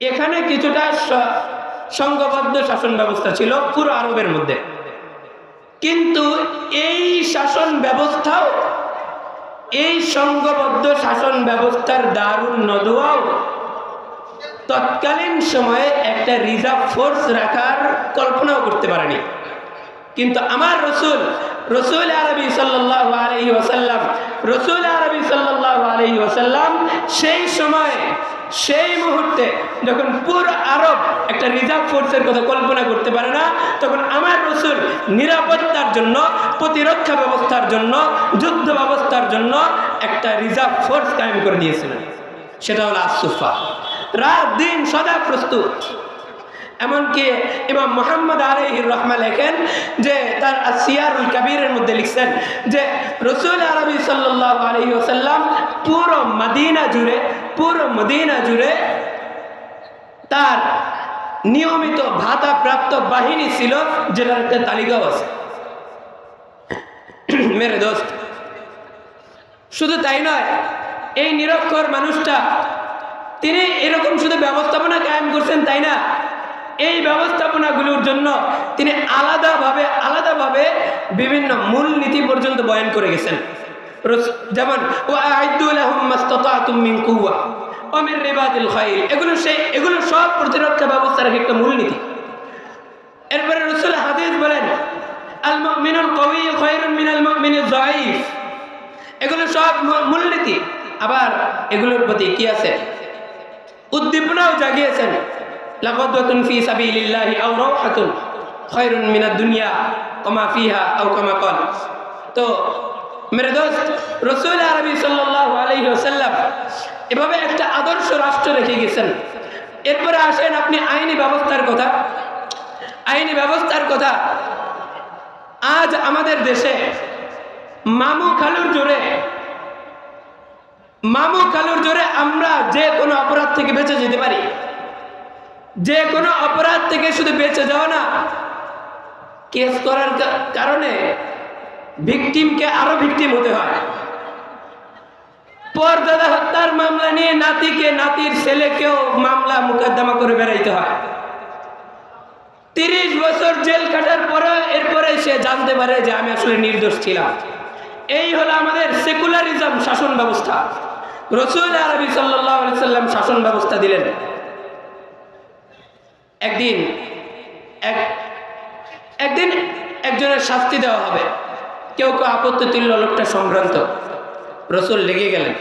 এখানে কিছুটা সংঘবদ্ধ শাসন ব্যবস্থা ছিল পুরো আরবের মধ্যে। কিন্তু এই শাসন ব্যবস্থাও, এই সংঘবদ্ধ শাসন ব্যবস্থার দারুণ নদুয়াও তৎকালীন সময়ে একটা রিজার্ভ ফোর্স রাখার কল্পনাও করতে পারেনি। কিন্তু আমার রসুল রসুল আরবি সাল্লাহ আলহি ওসাল্লাম রসুল আরবি সাল্লাহ আলহি ওসাল্লাম সেই সময় সেই মুহূর্তে যখন পুরো আরব একটা রিজার্ভ ফোর্সের কথা কল্পনা করতে পারে না, তখন আমার রসুল নিরাপত্তার জন্য, প্রতিরক্ষা ব্যবস্থার জন্য, যুদ্ধ ব্যবস্থার জন্য একটা রিজার্ভ ফোর্স কায়েম করে দিয়েছিলেন। সেটা হলো আসুফা রাত দিন সদা প্রস্তুত। এমনকি ইমাম মোহাম্মদ আলহির রহমা লেখেন যে তার সিয়ারুল কাবিরের মধ্যে লিখছেন যে, রসুল আরবি সাল্লাহ আলহি ওসাল্লাম পুরো মদিনা জুড়ে পুরো মদিনা জুড়ে তার নিয়মিত ভাতা প্রাপ্ত বাহিনী ছিল, যেটার একটা তালিকাও আছে। মেরে দোস্ত। শুধু তাই নয়, এই নিরক্ষর মানুষটা, তিনি এরকম শুধু ব্যবস্থাপনা কায়েম করছেন তাই না? এই ব্যবস্থাপনাগুলোর জন্য তিনি আলাদাভাবে আলাদাভাবে বিভিন্ন মূল নীতি পর্যন্ত বয়ান করে গেছেন। যেমন ও আইদুল কুওয়া। অমির রিবাদিল খাইল। এগুলো সেই এগুলো সব প্রতিরক্ষা ব্যবস্থার একটা মূলনীতি। এরপরে রসুল হাদিস বলেন আল মুমিনুল কওয়ি খায়রুন মিনাল মুমিনিজ যায়ীফ এগুলো সব মূলনীতি। আবার এগুলোর প্রতি কি আছে? উদ্দীপনাও জাগিয়েছেন। লাগাদাতুন ফি সাবিলিল্লাহি আও রাওহাতুন খায়রুন মিনাদ দুনিয়া কামা ফিহা আও কামা ক্বাল তো, মেরে দোস্ত, রসুল আরবি সাল্লাল্লাহু আলাইহি ওয়াসাল্লাম এভাবে একটা আদর্শ রাষ্ট্র রেখে গেছেন। এরপরে আসেন আপনি আইনি ব্যবস্থার কথা। আইনি ব্যবস্থার কথা। আজ আমাদের দেশে মামু খালুর জোরে, মামু খালুর জোরে আমরা যে কোনো অপরাধ থেকে বেঁচে যেতে পারি। যে কোনো অপরাধ থেকে শুধু বেঁচে যাও না, কেস করার কারণে ভিকটিমকে আরও ভিকটিম হতে হয়। পরদাদা, হত্যার মামলা নিয়ে নাতিকে, নাতির ছেলেকেও মামলা মোকদ্দমা করে বেড়াইতে হয়। তিরিশ বছর জেল কাটার পরে, এরপরে সে জানতে পারে যে আমি আসলে নির্দোষ ছিলাম। এই হলো আমাদের সেকুলারিজম শাসন ব্যবস্থা। রসুল আরবি সাল্লাম শাসন ব্যবস্থা দিলেন। একদিন, এক, একদিন একজনের শাস্তি দেওয়া হবে। কেউ কেউ আপত্তি তুল্য লোকটা সম্ভ্রান্ত রসুল লেগে গেলেন।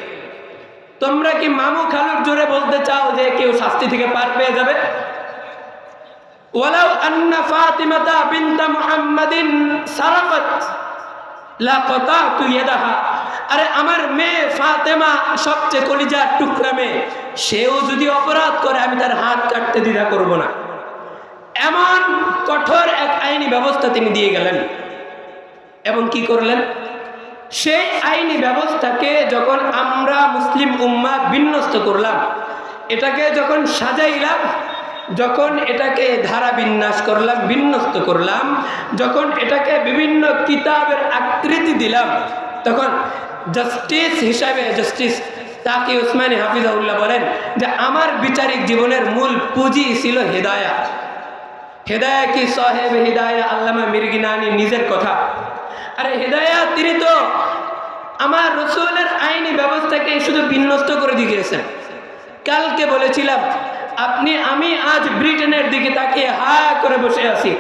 তোমরা কি মামু খালুর জোরে বলতে চাও যে কেউ শাস্তি থেকে পার পেয়ে যাবে? ওয়ালাউ আন্না ফাতিমাতা বিনতা মুহাম্মাদিন সারাকাত লাকাতাতু ইয়াদাহা। আরে আমার মেয়ে ফাতেমা সবচেয়ে কলিজার টুকরা মেয়ে। সেও যদি অপরাধ করে, আমি তার হাত কাটতে দ্বিধা করব না। এমন কঠোর এক আইনি ব্যবস্থা তিনি দিয়ে গেলেন। এবং কি করলেন? সেই আইনি ব্যবস্থাকে যখন আমরা মুসলিম উম্মা বিন্যস্ত করলাম, এটাকে যখন সাজাইলাম, যখন এটাকে ধারা বিন্যাস করলাম, বিন্যস্ত করলাম, যখন এটাকে বিভিন্ন কিতাবের আকৃতি দিলাম, তখন জাস্টিস হিসাবে, জাস্টিস তাকে উসমানী হাফিজাউল্লাহ বলেন যে আমার বিচারিক জীবনের মূল পুঁজি ছিল হেদায়া হেদায়া কি সাহেব, হেদায়া আল্লামা মির্গিনানি নিজের কথা। আরে হেদায়া তিনি তো আমার রসুলের আইনি ব্যবস্থাকে শুধু বিন্যস্ত করে দিয়ে গিয়েছেন কালকে বলেছিলাম, আপনি, আমি আজ ব্রিটেনের দিকে তাকিয়ে হা করে বসে আছি।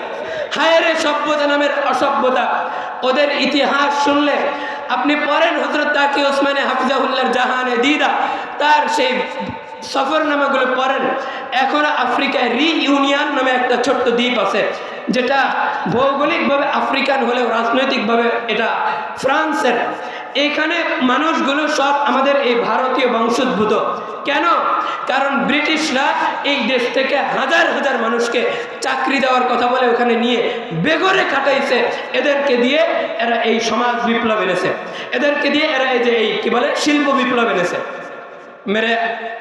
হায়রে সভ্যতা নামের অসভ্যতা। ওদের ইতিহাস শুনলে আপনি পড়েন হজরত তাকি ওসমানে হাফিজাহুল্লার জাহানে দিদা, তার সেই সফরনামাগুলো পড়েন। এখন আফ্রিকায় রি ইউনিয়ন নামে একটা ছোট্ট দ্বীপ আছে। যেটা ভৌগোলিকভাবে আফ্রিকান হলেও রাজনৈতিকভাবে এটা ফ্রান্সের। এখানে মানুষগুলো সব আমাদের এই ভারতীয় বংশোদ্ভূত। কেন? কারণ ব্রিটিশরা এই দেশ থেকে হাজার হাজার মানুষকে চাকরি দেওয়ার কথা বলে ওখানে নিয়ে বেগরে খাটাইছে। এদেরকে দিয়ে এরা এই সমাজ বিপ্লব এনেছে। এদেরকে দিয়ে এরা এই যে এই কি বলে? শিল্প বিপ্লব এনেছে। মেরে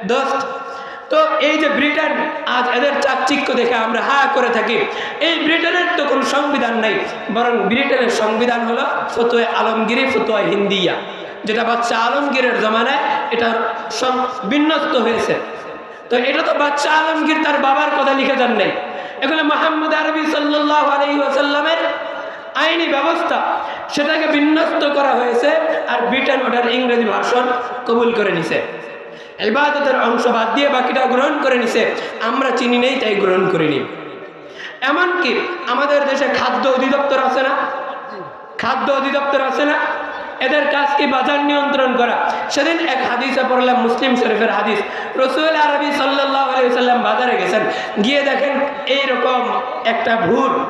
দোস্ত তো এই যে ব্রিটেন, আজ এদের চাকচিক্য দেখে আমরা হা করে থাকি। এই ব্রিটেনের তো কোনো সংবিধান নাই, বরং ব্রিটেনের সংবিধান হলো ফতোয় আলমগিরি ফতোয়া হিন্দিয়া, যেটা বাচ্চা আলমগীরের জমানায় এটা বিন্যস্ত হয়েছে। তো এটা তো বাচ্চা আলমগীর তার বাবার কথা লিখে যান নাই। এগুলো মোহাম্মদ আরবি আসাল্লামের আইনি ব্যবস্থা, সেটাকে বিন্যস্ত করা হয়েছে, আর ব্রিটেন ওটার ইংরেজি ভাষণ কবুল করে নিছে। ইবাদতের অংশ বাদ দিয়ে বাকিটা গ্রহণ করে নিছে। আমরা চিনি নেই, তাই গ্রহণ করিনি। এমনকি আমাদের দেশে খাদ্য অধিদপ্তর আছে না? খাদ্য অধিদপ্তর আছে না? এদের কাজ কি বাজার নিয়ন্ত্রণ করা? সেদিন এক হাদিসে পড়লাম, মুসলিম শরীফের হাদিস। রসুল আরবি সাল্লাহ সাল্লাম বাজারে গেছেন। গিয়ে দেখেন এই রকম একটা ভুল।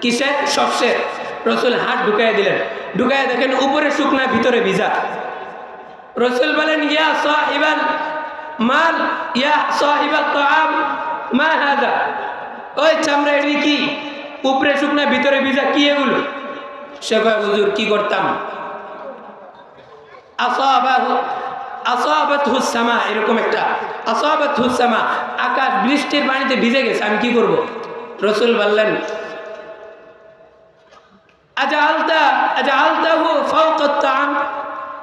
কিসের? শস্যের রসুল হাত ঢুকাই দিলেন। ঢুকাই দেখেন উপরে শুকনা, ভিতরে ভিজা। রসুল বলেন, ইয়া সাহিবাল মাল, ইয়া সাহিবাল তাআম, মা হাদা? ওই চামড়া এটি কি? উপরে শুকনা, ভিতরে ভিজা, কি এগুলো? সে কয়, হুজুর, কি করতাম? আসাবাত হুসামা এরকম একটা আসাবাত হুসামা আকাশ বৃষ্টির পানিতে ভিজে গেছে, আমি কি করব? রসুল বললেন আজা আলতা আজা আলতাহু ফাওকাত তাআম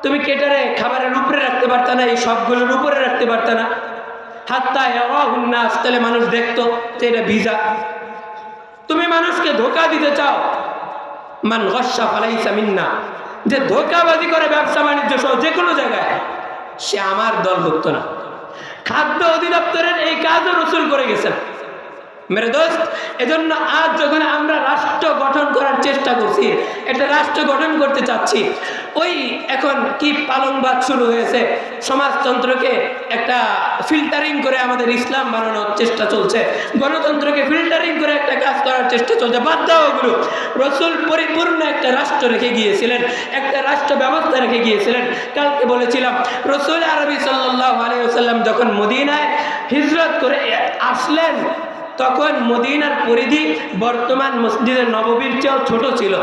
তুমি কেটারে খাবারের উপরে রাখতে পারতা না, এই সবগুলোর উপরে রাখতে পারতা না। হাত্তা নাস, তাহলে মানুষ দেখতো যে এটা ভিজা। তুমি মানুষকে ধোকা দিতে চাও। মান গসা ফালাইসা মিন্না, যে ধোকাবাজি করে ব্যবসা বাণিজ্য সহ যে কোনো জায়গায়, সে আমার দল দলভুক্ত না। খাদ্য অধিদপ্তরের এই কাজও রসুল করে গেছেন। মেরে দোস্ত, এজন্য আজ যখন আমরা রাষ্ট্র গঠন করার চেষ্টা করছি, একটা রাষ্ট্র গঠন করতে চাচ্ছি ওই এখন কি পালংবাদ শুরু হয়েছে? সমাজতন্ত্রকে একটা ফিল্টারিং করে আমাদের ইসলাম বানানোর চেষ্টা চলছে। গণতন্ত্রকে ফিল্টারিং করে একটা কাজ করার চেষ্টা চলছে। বাদ দাও ওগুলো। রসুল পরিপূর্ণ একটা রাষ্ট্র রেখে গিয়েছিলেন। একটা রাষ্ট্র ব্যবস্থা রেখে গিয়েছিলেন। কালকে বলেছিলাম, রসুল আরবি সাল্লাহ আলিয়াল্লাম যখন মদিনায় হিজরত করে আসলেন, তখন মদিনার পরিধি বর্তমান মসজিদের নববীর চেয়েও ছোট ছিল।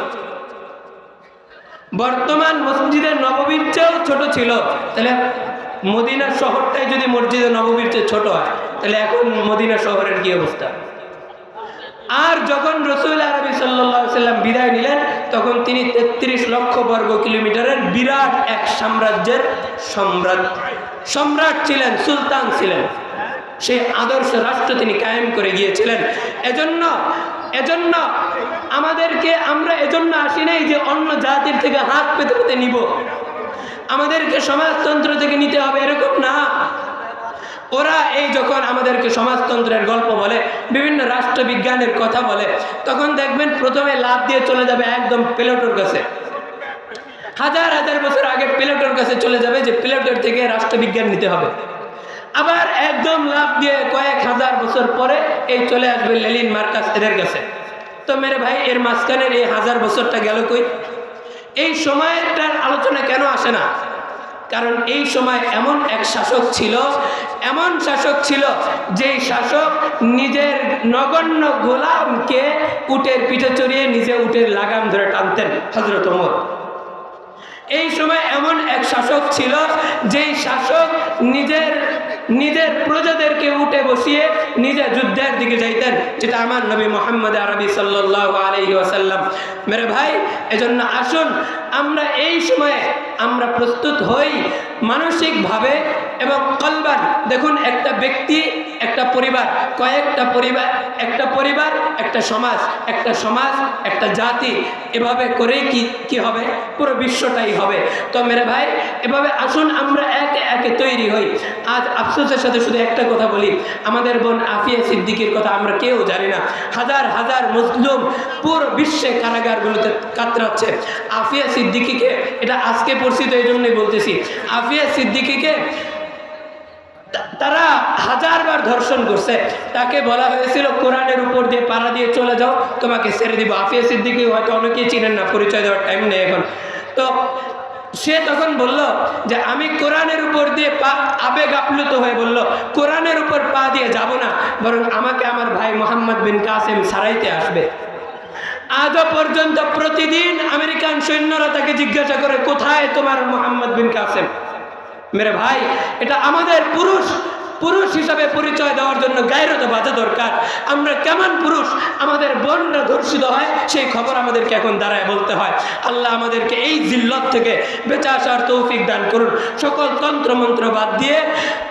বর্তমান মসজিদের নববীর চেয়েও ছোট ছিল। তাহলে মদিনা শহরটাই যদি মসজিদের নববীর চেয়ে ছোট হয়, তাহলে এখন মদিনা শহরের কি অবস্থা? আর যখন রসুল আরবি সাল্লাম বিদায় নিলেন, তখন তিনি তেত্রিশ লক্ষ বর্গ কিলোমিটারের বিরাট এক সাম্রাজ্যের সম্রাট সম্রাট ছিলেন, সুলতান ছিলেন। সেই আদর্শ রাষ্ট্র তিনি কায়েম করে গিয়েছিলেন। এজন্য এজন্য আমাদেরকে আমরা এজন্য আসি নাই যে অন্য জাতির থেকে হাত পেতে পেতে নিব। আমাদেরকে সমাজতন্ত্র থেকে নিতে হবে এরকম না। ওরা এই যখন আমাদেরকে সমাজতন্ত্রের গল্প বলে, বিভিন্ন রাষ্ট্রবিজ্ঞানের কথা বলে, তখন দেখবেন প্রথমে লাভ দিয়ে চলে যাবে একদম প্লেটোর কাছে। হাজার হাজার বছর আগে প্লেটোর কাছে চলে যাবে যে প্লেটোর থেকে রাষ্ট্রবিজ্ঞান নিতে হবে। আবার একদম লাভ দিয়ে কয়েক হাজার বছর পরে এই চলে আসবে লেলিন মার্কাস এদের কাছে। তো মেরে ভাই, এর মাঝখানের এই হাজার বছরটা গেল কই? এই সময়টার আলোচনা কেন আসে না? কারণ এই সময় এমন এক শাসক ছিল, এমন শাসক ছিল যেই শাসক নিজের নগণ্য গোলামকে উটের পিঠে চড়িয়ে নিজে উটের লাগাম ধরে টানতেন হজরত ওমর। এই সময় এমন এক শাসক ছিল যেই শাসক নিজের নিজের প্রজাদেরকে উঠে বসিয়ে নিজে যুদ্ধের দিকে যাইতেন, যেটা আমার নবী মোহাম্মদ আরবি সাল্লাহ আলহি আসাল্লাম মেরে ভাই, এজন্য আসুন, আমরা এই সময়ে আমরা প্রস্তুত হই মানসিকভাবে এবং কলবান দেখুন একটা ব্যক্তি, একটা পরিবার, কয়েকটা পরিবার, একটা পরিবার, একটা সমাজ একটা সমাজ, একটা জাতি, এভাবে করেই কি কি হবে? পুরো বিশ্বটাই হবে। তো মেরে ভাই, এভাবে আসুন, আমরা একে একে তৈরি হই। আজ আফসোসের সাথে শুধু একটা কথা বলি, আমাদের বোন আফিয়া সিদ্দিকির কথা আমরা কেউ জানি না। হাজার হাজার মুসলিম পুরো বিশ্বে কারাগারগুলোতে কাতরাচ্ছে। আফিয়া সিদ্দিকিকে, এটা আজকে পরিচিত এই জন্যই বলতেছি, আফিয়া সিদ্দিকিকে তারা হাজারবার ধর্ষণ করছে। তাকে বলা হয়েছিল, কোরআনের উপর দিয়ে পাড়া দিয়ে চলে যাও, তোমাকে ছেড়ে দিব। আফিয়া সিদ্দিকি হয়তো অনেকেই চিনেন না, পরিচয় দেওয়ার টাইম নেই এখন। তো সে তখন বলল যে, আমি কোরআনের উপর দিয়ে পা আবেগ আপ্লুত হয়ে বলল, কোরআনের উপর পা দিয়ে যাব না, বরং আমাকে আমার ভাই মোহাম্মদ বিন কাসেম সারাইতে আসবে। আজও পর্যন্ত প্রতিদিন আমেরিকান সৈন্যরা তাকে জিজ্ঞাসা করে, কোথায় তোমার মোহাম্মদ বিন কাসেম? মেরে ভাই, এটা আমাদের পুরুষ। পুরুষ হিসাবে পরিচয় দেওয়ার জন্য গায়রত বাজা দরকার। আমরা কেমন পুরুষ? আমাদের বোনরা ধর্ষিত হয়, সেই খবর আমাদেরকে এখন দাঁড়ায় বলতে হয়। আল্লাহ আমাদেরকে এই জিল্লত থেকে বেঁচে আসার তৌফিক দান করুন। সকল তন্ত্রমন্ত্র বাদ দিয়ে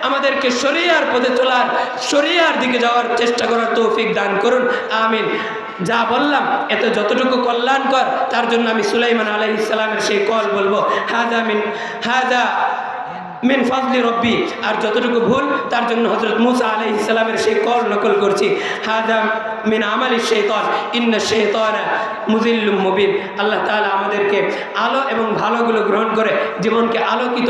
আমাদেরকে শরিয়ার পথে চলার, শরিয়ার দিকে যাওয়ার চেষ্টা করার তৌফিক দান করুন। আমিন। যা বললাম, এত যতটুকু কল্যাণকর, তার জন্য আমি সুলাইমান আলাই ইসলামের সেই কল বলব। হাজা মিন, হাজা মিন ফাজলি রব্বি, আর যতটুকু ভুল, তার জন্য হজরত মুসা আলাই ইসলামের সেই কল নকল করছি। হাজা মিন আমালি শেতন ইন্না শেতনা মুজিল্লুম মুবিন। আল্লাহ তালা আমাদেরকে আলো এবং ভালোগুলো গ্রহণ করে, জীবনকে আলোকিত